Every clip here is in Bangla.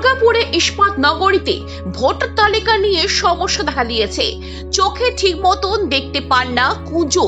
দুর্গাপুরে ইস্পাত নগরীতে ভোটার তালিকা নিয়ে সমস্যা দেখা দিয়েছে। চোখে ঠিক মতন দেখতে পান না কুঁজো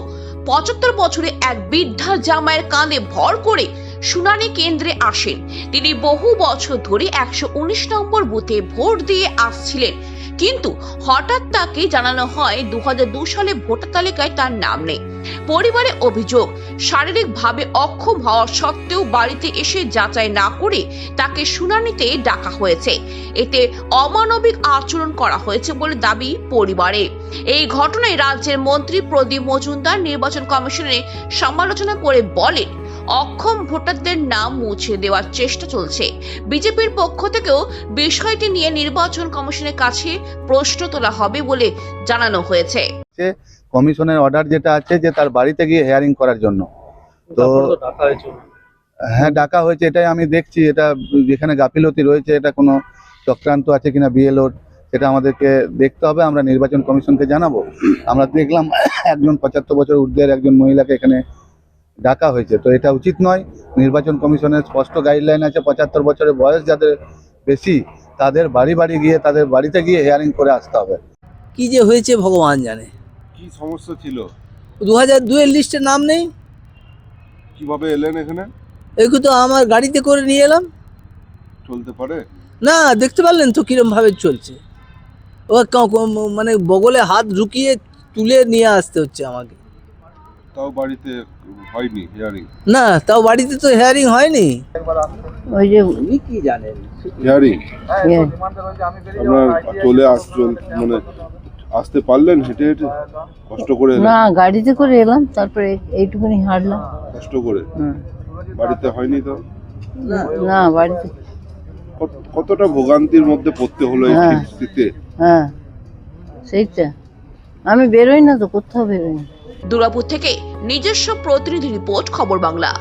পঁচাত্তর বছরে এক বৃদ্ধার জামায়ের কাঁধে ভর করে শুনানি কেন্দ্রে আসেন। তিনি বহু বছর ধরে একশো উনিশ নম্বর বুথে ভোট দিয়ে আসছিলেন। কিন্তু হঠাৎ তাকে জানানো হয় দু সালে ভোটার তালিকায় তার নাম নেই। পরিবারে অভিযোগ, শারীরিকভাবে অক্ষম হওয়া সত্ত্বেও বাড়িতে এসে যাচাই না করে তাকে শুনানিতে ডাকা হয়েছে। এতে অমানবিক আচরণ করা হয়েছে বলে দাবি পরিবারে। এই ঘটনায় রাজ্যের মন্ত্রী প্রদীপ মজুমদার, নির্বাচন কমিশনে সমালোচনা করে বলেন অক্ষম ভোটারদের নাম মুছে দেওয়ার চেষ্টা চলছে। বিজেপির পক্ষ থেকেও বিষয়টি নিয়ে নির্বাচন কমিশনের কাছে প্রশ্ন তোলা হবে বলে জানানো হয়েছে। কমিশনের অর্ডার যেটা আছে যে তার বাড়িতে গিয়ে হেয়ারিং করার জন্য। তো হ্যাঁ ডাকা হয়েছে এটাই আমি দেখছি। এটা যেখানে গাফিলতি রয়েছে এটা কোনো চক্রান্ত আছে কিনা বিএলওর সেটা আমাদেরকে দেখতে হবে। আমরা নির্বাচন কমিশনকে জানাব। আমরা দেখলাম একজন পঁচাত্তর বছর ঊর্ধ্বের একজন মহিলাকে এখানে ডাকা হয়েছে। তো এটা উচিত নয়। নির্বাচন কমিশনের স্পষ্ট গাইডলাইন আছে পঁচাত্তর বছরের বয়স যাদের বেশি তাদের বাড়ি বাড়ি গিয়ে তাদের বাড়িতে গিয়ে হেয়ারিং করে আসতে হবে। কি যে হয়েছে ভগবান জানে। কি সমস্যা ছিল? দু হাজার দুয়ের লিস্টে নাম নেই। কীভাবে এলেন এখানে? এগুলো তো আমার গাড়িতে করে নিয়ে এলাম। চলতে পারে? না দেখতে পারলেন তো কিরম ভাবে চলছে। ও মানে বগলে হাত ঢুকিয়ে তুলে নিয়ে আসতে হচ্ছে আমাকে। তাও বাড়িতে হয়নি হিয়ারিং না তাও বাড়িতে তো হেয়ারিং হয়নি। ওই যে উনি কি জানেন? হিয়ারিং ইয়ে, আপনার চলে আসছেন মানে আসতে পারলেন হেঁটে হেঁটে? কষ্ট করে না গাড়িতে করে এলাম তারপরে এইটুকুনি হাঁটলাম। কষ্ট করে? বাড়িতে হয়নি তো? না বাড়িতে কত- কতটা ভোগান্তির মধ্যে পড়তে হলো এই হ্যাঁ। হ্যাঁ সেইটা। আমি বেরোই না তো কোথাও বেরোই না। দুর্গাপুর থেকে নিজস্ব প্রতিনিধি রিপোর্ট খবর বাংলা।